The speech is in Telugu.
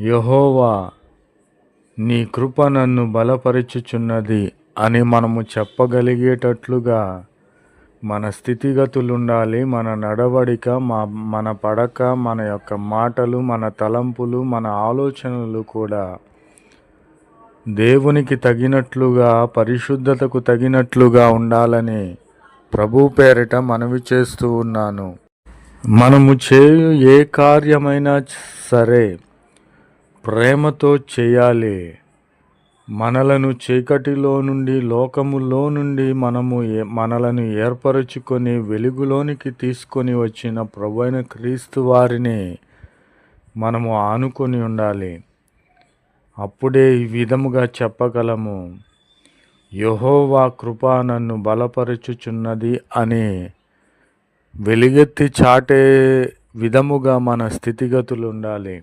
యహోవా నీ కృప నన్ను బలపరచుచున్నది అని మనము చెప్పగలిగేటట్లుగా మన స్థితిగతులు ఉండాలి మన నడవడిక మా మన పడక మన యొక్క మాటలు మన తలంపులు మన ఆలోచనలు కూడా దేవునికి తగినట్లుగా పరిశుద్ధతకు తగినట్లుగా ఉండాలని ప్రభు పేరిట మనవి చేస్తూ ఉన్నాను. మనము చేయు ఏ కార్యమైనా సరే ప్రేమతో చేయాలి. మనలను చీకటిలో నుండి లోకములో నుండి మనము మనలను ఏర్పరచుకొని వెలుగులోనికి తీసుకొని వచ్చిన ప్రభువైన క్రీస్తు వారిని మనము ఆనుకొని ఉండాలి. అప్పుడే ఈ విధముగా చెప్పగలము. యహోవా కృప నన్ను బలపరచుచున్నది అని వెలుగెత్తి చాటే విధముగా మన స్థితిగతులు ఉండాలి.